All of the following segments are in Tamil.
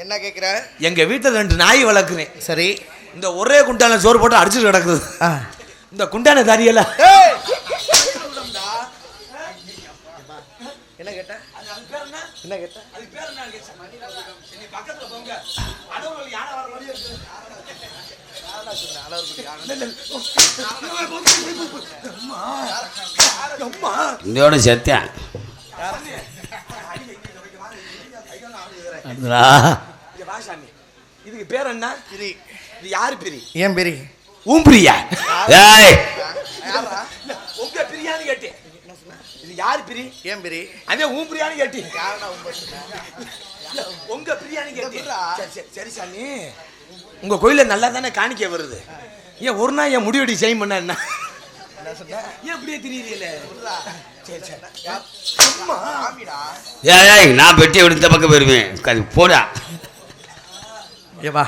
என்ன கேக்குற? எங்க வீட்டுல ரெண்டு நாய் வளர்க்குறேன் சரி. இந்த ஒரே குண்டான சோறு போட்டு அடிச்சுட்டு கிடக்குது. ஆ. இந்த குண்டான தரியல ஏய்! என்ன கேட்ட? என்ன கேட்ட? இதோட செத்தேன் அடுத்ததா இங்க வா சாமி இதுக்கு பேர் என்ன? பிரி. இது யாரு பிரி? ஏன் பிரி. ஊம்பிரியா ஏய். யாரா? உங்க பிரியான்னு கேட்டேன். இது யாரு பிரி? ஏன் பிரி. அதே ஊம்பிரியான்னு கேட்டேன். யாரா உங்க பிரியாணி கேட்டேன். எப்படிடா? சரி, சரி, சரி சாமி. உங்க கோயில்ல நல்லா தானே காணிக்க வருது? ஏன் ஒரு நாள் என் முடிவெடி செய்யும் பண்ண என்ன? என்ன சொன்ன? ஏன் அப்படியே தெரியல சரி சரி. யார்? சும்மா. ஆமிடா ஏய் ஏய் நான் பெட்டி எடுத்த பக்கம் போயிருவேன். அது போடா. ஏ வா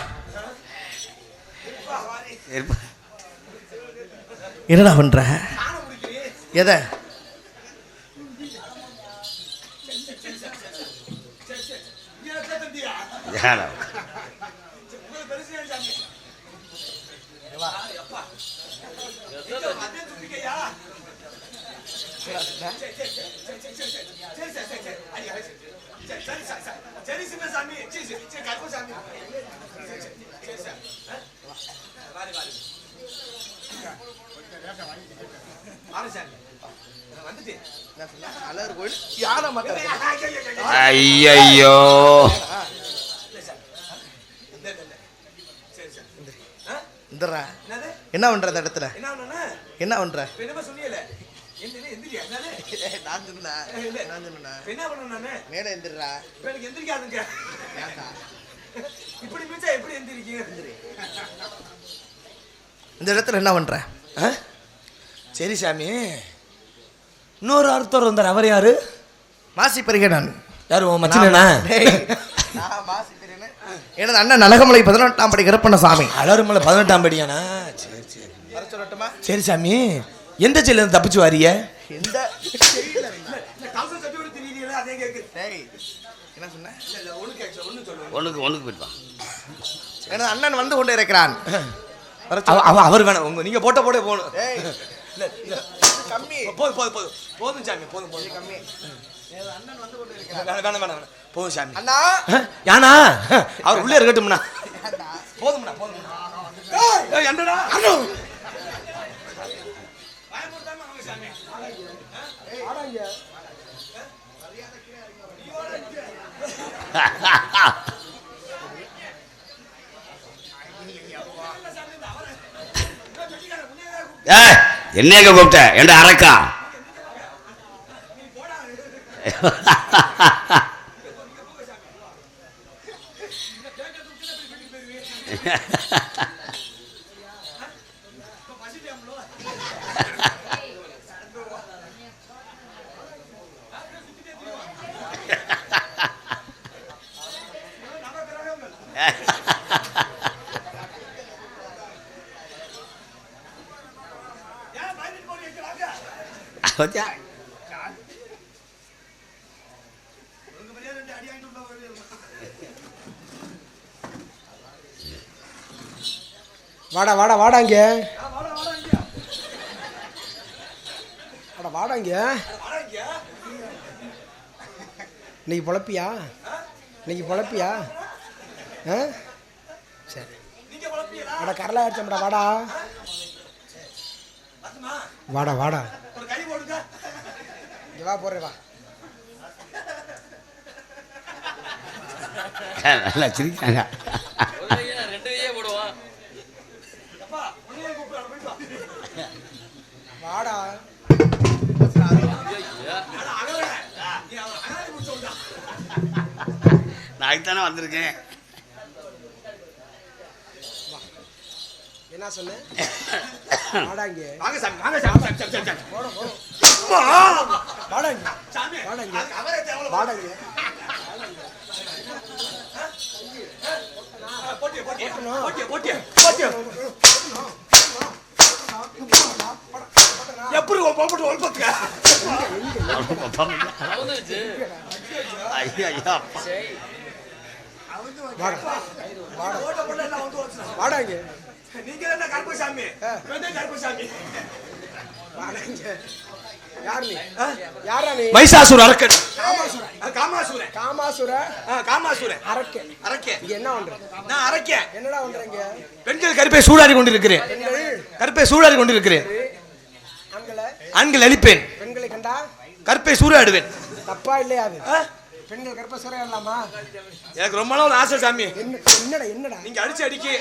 என்னடா பண்ற எதை ஏடா. சரி சிவசாமி சரி சரி சரி கருப்பசாமி சரி சார் வாரி வாரி வாரி சாமி வந்துட்டேன் என்ன பண்ற இந்த இடத்துல? என்ன ஒண்ணுண்ணா என்ன பண்ற? இப்ப என்னமா சொன்னீல என்ன எந்திரியா? என்னது? ஏய், நான் சொன்னேன்? இல்ல. நான் சொன்னேன்? இப்ப என்ன பண்ணணும் நானு? மேல எந்திரா இப்ப எனக்கு எந்திரிக்காதுங்க. இப்படி மிச்சா எப்படி எந்திரிக்கீங்க? இந்த இடத்துல என்ன பண்ற? ஆ? சரி சாமி. இன்னொரு அர்த்தம் இருந்தார் அவர் யாரு? மாசி பெருக நான். யாரு உன் மச்சனா. எனது அண்ணன் நலகமலை பதினெட்டாம் படி கருப்பண்ண சாமி அலருமலை பதினெட்டாம் படியானா? சரி சரி. சொல்லட்டுமா? சரி சாமி. எந்த செல்ல இருந்து தப்பிச்சு வாரிய எந்த டேய், என்ன சொன்ன? ஒண்ணுக்கு ஒண்ணுக்கு போயிட்டு வா. எனது அண்ணன் வந்து கொண்டு இருக்கிறான். அவர் வேணாம். உங்க நீங்க போட்ட போட போகணும் கம்மி. போதும் போதும் போதும் போதும் சாமி போதும் போதும். கம்மி. அண்ணன் வந்து கொண்டு இருக்கிறான் வேணாம் வேணாம் வேணாம் வேணாம். போதும் சாமி. அண்ணா? யானா? அவர் உள்ளே இருக்கட்டும்னா அண்ணா. போதும்ண்ணா போதும்ண்ணா. ஏய், என்னடா? ஏய் கூப்பிட்ட என்ன அரக்கா பாத்தியா? வாடா வாடா வாடா இங்கே வாடா வாடா இங்கே இன்னைக்கு பொழப்பியா இன்னைக்கு பொழப்பியா ஆ சரி வாடா கரலா ஆச்சம்டா வாடா வாடா வாடா. இங்க வா போறே வா. நல்லா சிரிக்காங்க வாடா. நான் தானே வந்திருக்கேன். என்ன சொன்ன வாடா இங்க. வாங்க சாமி வாங்க சாமி சாமி, சாமி, சாமி, சாமி. வாடா இங்க. சாமி, வாடா இங்க. அதுக்கு அவரே தேவலை. வாடா இங்க. போட்டியா, போட்டியா, போட்டியா, போட்டியா, போட்டியா. எப்படி பாப்பட்டு ஒழுப்பத்துக்க ஐயா ஐயா அப்பா. வாடா. வாடா இங்க. நீங்க என்ன கருப்பசாமி கருப்பசாமி. வாடா இங்க யார் நீ? யாரா நீ? மைசாசூர் அரக்கன். காமாசூரன் காமாசுர. காமாசூரன் அரக்கே. அரக்கன் இங்க என்ன பண்ற நான் அரக்கன் என்னடா பண்றீங்க பெண்கள் கருப்பை சூடாடி கொண்டிருக்கிறேன். பெண்கள்? கருப்பை சூடாடி கொண்டிருக்கிறேன். ஆண்களை? ஆண்கள் அழிப்பேன். பெண்களை கண்டா? கருப்பை சூடாடுவேன். தப்பா இல்லையா அது? பெண்கள் கர்ப்பசுரம் இல்லாமா எனக்கு ரொம்ப நாள் ஆசை சாமி. என்ன என்னடா என்னடா? நீங்க அடிச்சு அடிக்கி.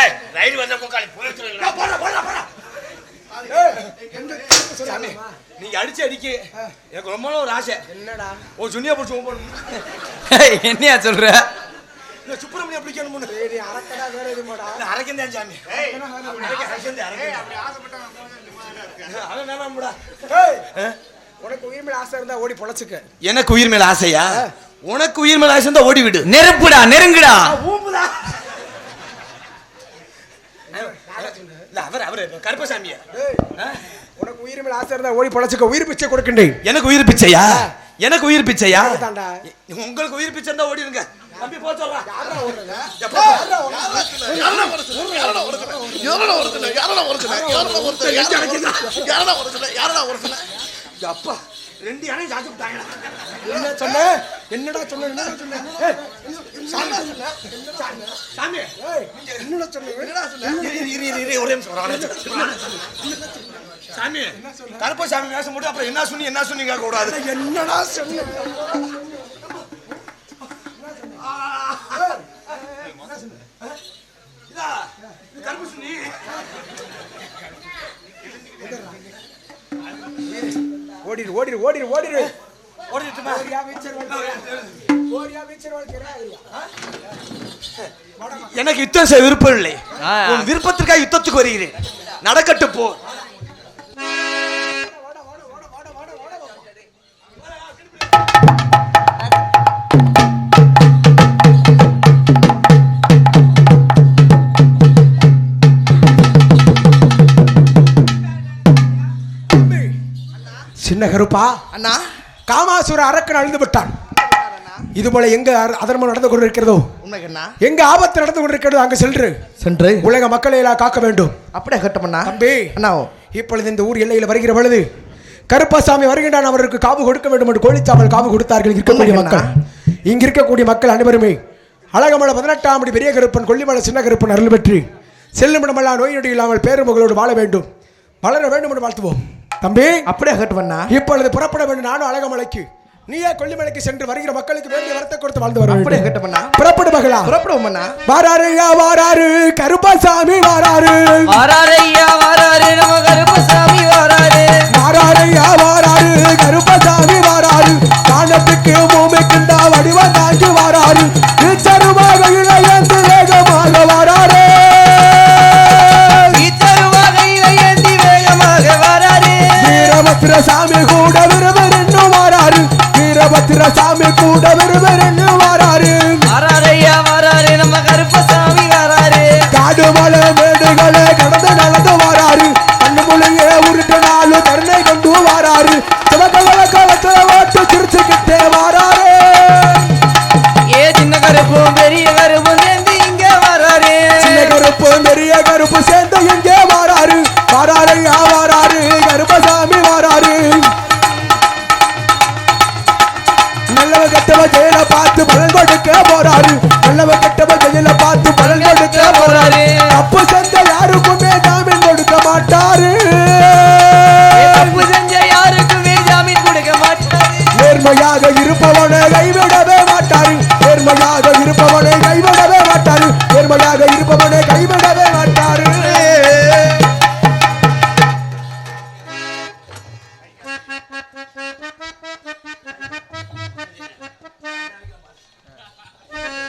ஏய் ரைடு வந்த முக்காலி போயிட்டு சாமி? நீங்க அடிச்சு அடிக்கி. எனக்கு ரொம்ப நாள் ஒரு ஆசை. என்னடா? ஓ சுனியா பிடிச்சி போகணும் என்னையா சொல்ற? இந்த சுப்பிரமணியம் பிடிக்கணும்னு. நீ அரக்கடா வேற எது மாடா அரக்கன் தான் சாமி அரக்கன் தான், அரக்கன் தான். அவன் வேணாம்டா. ஏய், உனக்கு உயிர் மேல ஆசை இருந்தா ஓடி பொழைச்சுக்க. எனக்கு உயிர் மேல ஆசையா? உனக்கு உயிர் மேல ஆசை இருந்தா ஓடி விடு. நெருப்புடா நெருங்குடா. ஊம்புடா. அவர் அவர் கருப்பசாமியா? உனக்கு உயிர் மேல ஆசை இருந்தா ஓடி பொழைச்சுக்க. உயிர் பிச்சை கொடுக்கின்றேன். எனக்கு உயிர் பிச்சையா? எனக்கு உயிர் பிச்சையா? தாண்டா உங்களுக்கு உயிர் பிச்சை இருந்தா ஓடிடுங்க தம்பி போ சொல்றா. யாரா ஓடுறது? எப்பா? அப்பா ரெண்டு யானையும் சாச்சு விட்டாங்களா? என்ன சொன்ன? என்னடா சொன்ன? என்னடா சொன்ன? சாமி. என்னடா சொன்ன? என்னடா சொன்ன? இரு, ஒரே. சாமி. கருப்ப சாமி வேஷம் போட்டு அப்புறம் என்ன சொன்னி என்ன சொன்னீங்க கூடாது. என்னடா சொன்ன? கருப்பு ஓடிடு ஓடிடு ஓடிடு ஓடிடு. ஓடிட்டுமா? ஓடியா வாழ்க்கை. ஓடியா வாழ்க்கை. எனக்கு யுத்தம் செய்ய விருப்பம் இல்லை. உன் விருப்பத்திற்காக யுத்தத்துக்கு வருகிறேன். நடக்கட்டு போ. சின்ன கருப்பா? அண்ணா. காமாசுர அரக்கன் அழிந்து விட்டான். இது போல எங்க அர- அதர்மம் நடந்து கொண்டிருக்கிறதோ? எங்க ஆபத்து நடந்து கொண்டிருக்கிறதோ அங்கு சென்று. சென்று. உலக மக்களை எல்லாம் காக்க வேண்டும். அப்படியே கட்டமண்ணா. தம்பி அண்ணா. இப்பொழுது இந்த ஊர் எல்லையில் வருகிற பொழுது கருப்பசாமி வருகின்றான். அவருக்கு காவு கொடுக்க வேண்டும் என்று கோழிச்சாமல் காவு கொடுத்தார்கள் இருக்கக்கூடிய? மக்கள். இங்க இருக்கக்கூடிய மக்கள் அனைவருமே அழகமலை பதினெட்டாம் படி பெரிய கருப்பன் கொல்லிமலை சின்ன கருப்பன் அருள் பெற்று செல்லும் இடமெல்லாம் நோய் நொடி இல்லாமல் பேருமகளோடு வாழ வேண்டும். வளர வேண்டும் என்று வாழ்த்துவோம். தம்பி அப்படியே கட்டுமண்ணா இப்பொழுது புறப்பட வேண்டும். நானும் அழகமலைக்கு. நீயே கொல்லிமலைக்கு சென்று வருகிற மக்களுக்கு வேண்டிய வரத்தை கொடுத்து வாழ்ந்து வர அப்படியே வேண்டும். கட்டுமண்ணா புறப்படு மகளா. புறப்படுவோம்ண்ணா வாராருயா வாராரு கருப்பசாமி வாராரு. வாராரையா வாராரு நம்ம கருப்பசாமி வாராரு. வாராரையா வாராரு கருப்பசாமி வாராரு. காணத்துக்கு பூமிக்குண்டா வடிவ வீரபத்திர சாமி கூட விரும்பரென்னு வாராரு. வாராரையா வாராரு நம்ம கருப்பசாமி வாராரு காடு மலை மேடுகளை கடந்து நடந்து வாராரு. கண்ணு மொழியே உருட்டு நாலு கருணை கொண்டு வாராரு. சிவகவல காலத்துல ஓட்டு சிரிச்சுக்கிட்டே வாராரு. ஏ சின்ன கருப்பும் பெரிய கருப்பும் சேர்ந்து இங்க வாராரு. சின்ன கருப்பு பெரிய கருப்பு சேர்ந்து எங்கே வாராரு. வாராரையா வாராரு கருப்பசாமி கெட்டவ ஜெயில பார்த்து பலன் கொடுக்க போறாரு. நல்லவ கெட்டவ ஜெயில பார்த்து பலன் கொடுக்க போறாரு. தப்பு செஞ்ச யாருக்குமே ஜாமீன் கொடுக்க மாட்டாரு. தப்பு செஞ்ச யாருக்குமே ஜாமீன் கொடுக்க மாட்டாரு. நேர்மையாக இருப்பவனை கைவிடவே மாட்டாரு.